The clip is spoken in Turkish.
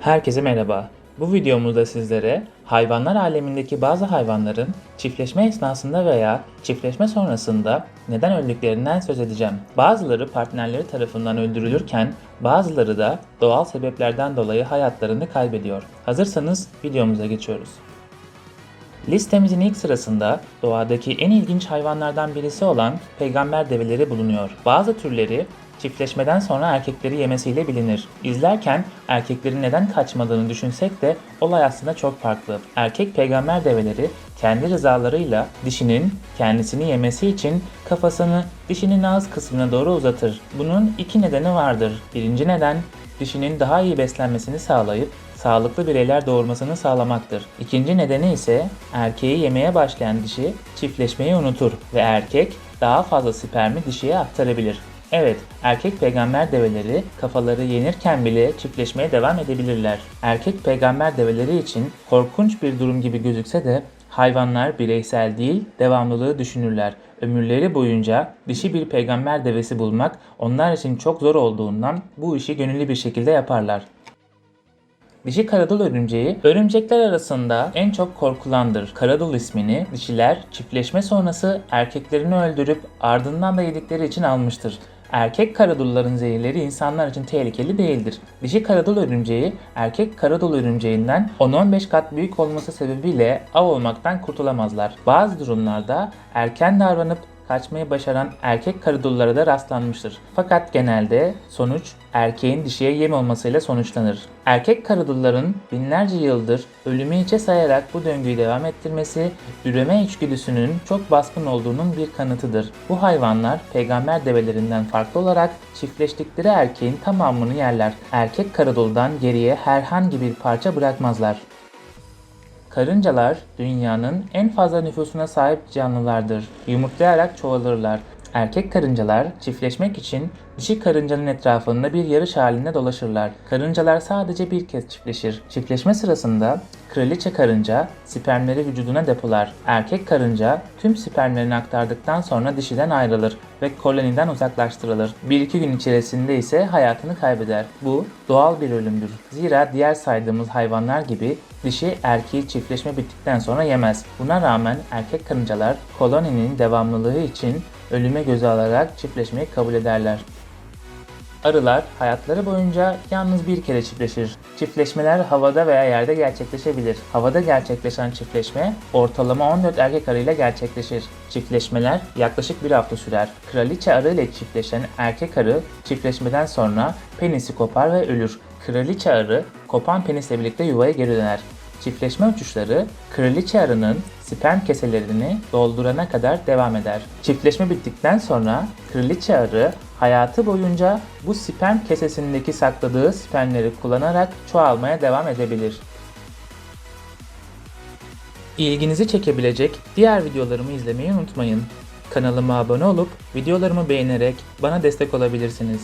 Herkese merhaba. Bu videomuzda sizlere hayvanlar alemindeki bazı hayvanların çiftleşme esnasında veya çiftleşme sonrasında neden öldüklerinden söz edeceğim. Bazıları partnerleri tarafından öldürülürken bazıları da doğal sebeplerden dolayı hayatlarını kaybediyor. Hazırsanız videomuza geçiyoruz. Listemizin ilk sırasında doğadaki en ilginç hayvanlardan birisi olan peygamber develeri bulunuyor. Bazı türleri çiftleşmeden sonra erkekleri yemesiyle bilinir. İzlerken erkeklerin neden kaçmadığını düşünsek de olay aslında çok farklı. Erkek peygamber develeri kendi rızalarıyla dişinin kendisini yemesi için kafasını dişinin ağız kısmına doğru uzatır. Bunun iki nedeni vardır. Birinci neden dişinin daha iyi beslenmesini sağlayıp sağlıklı bireyler doğurmasını sağlamaktır. İkinci nedeni ise erkeği yemeye başlayan dişi çiftleşmeyi unutur ve erkek daha fazla spermi dişiye aktarabilir. Evet, erkek peygamber develeri kafaları yenirken bile çiftleşmeye devam edebilirler. Erkek peygamber develeri için korkunç bir durum gibi gözükse de hayvanlar bireysel değil, devamlılığı düşünürler. Ömürleri boyunca dişi bir peygamber devesi bulmak onlar için çok zor olduğundan bu işi gönüllü bir şekilde yaparlar. Dişi karadul örümceği örümcekler arasında en çok korkulandır. Karadul ismini dişiler çiftleşme sonrası erkeklerini öldürüp ardından da yedikleri için almıştır. Erkek karadulların zehirleri insanlar için tehlikeli değildir. Dişi karadul örümceği erkek karadul örümceğinden 10-15 kat büyük olması sebebiyle av olmaktan kurtulamazlar. Bazı durumlarda erken davranıp kaçmayı başaran erkek karadullara da rastlanmıştır. Fakat genelde sonuç erkeğin dişiye yem olmasıyla sonuçlanır. Erkek karadulların binlerce yıldır ölümü içe sayarak bu döngüyü devam ettirmesi, üreme içgüdüsünün çok baskın olduğunun bir kanıtıdır. Bu hayvanlar peygamber develerinden farklı olarak çiftleştikleri erkeğin tamamını yerler. Erkek karaduldan geriye herhangi bir parça bırakmazlar. Karıncalar dünyanın en fazla nüfusuna sahip canlılardır. Yumurtlayarak çoğalırlar. Erkek karıncalar çiftleşmek için dişi karıncanın etrafında bir yarış halinde dolaşırlar. Karıncalar sadece bir kez çiftleşir. Çiftleşme sırasında kraliçe karınca spermleri vücuduna depolar. Erkek karınca tüm spermlerini aktardıktan sonra dişiden ayrılır ve koloniden uzaklaştırılır. Bir iki gün içerisinde ise hayatını kaybeder. Bu doğal bir ölümdür. Zira diğer saydığımız hayvanlar gibi dişi erkeği çiftleşme bittikten sonra yemez. Buna rağmen erkek karıncalar koloninin devamlılığı için ölüme göze alarak çiftleşmeyi kabul ederler. Arılar hayatları boyunca yalnız bir kere çiftleşir. Çiftleşmeler havada veya yerde gerçekleşebilir. Havada gerçekleşen çiftleşme ortalama 14 erkek arı ile gerçekleşir. Çiftleşmeler yaklaşık bir hafta sürer. Kraliçe arı ile çiftleşen erkek arı çiftleşmeden sonra penisi kopar ve ölür. Kraliçe arı kopan penisle birlikte yuvaya geri döner. Çiftleşme uçuşları kraliçe arının sperm keselerini doldurana kadar devam eder. Çiftleşme bittikten sonra kraliçe arı hayatı boyunca bu sperm kesesindeki sakladığı spermleri kullanarak çoğalmaya devam edebilir. İlginizi çekebilecek diğer videolarımı izlemeyi unutmayın. Kanalıma abone olup videolarımı beğenerek bana destek olabilirsiniz.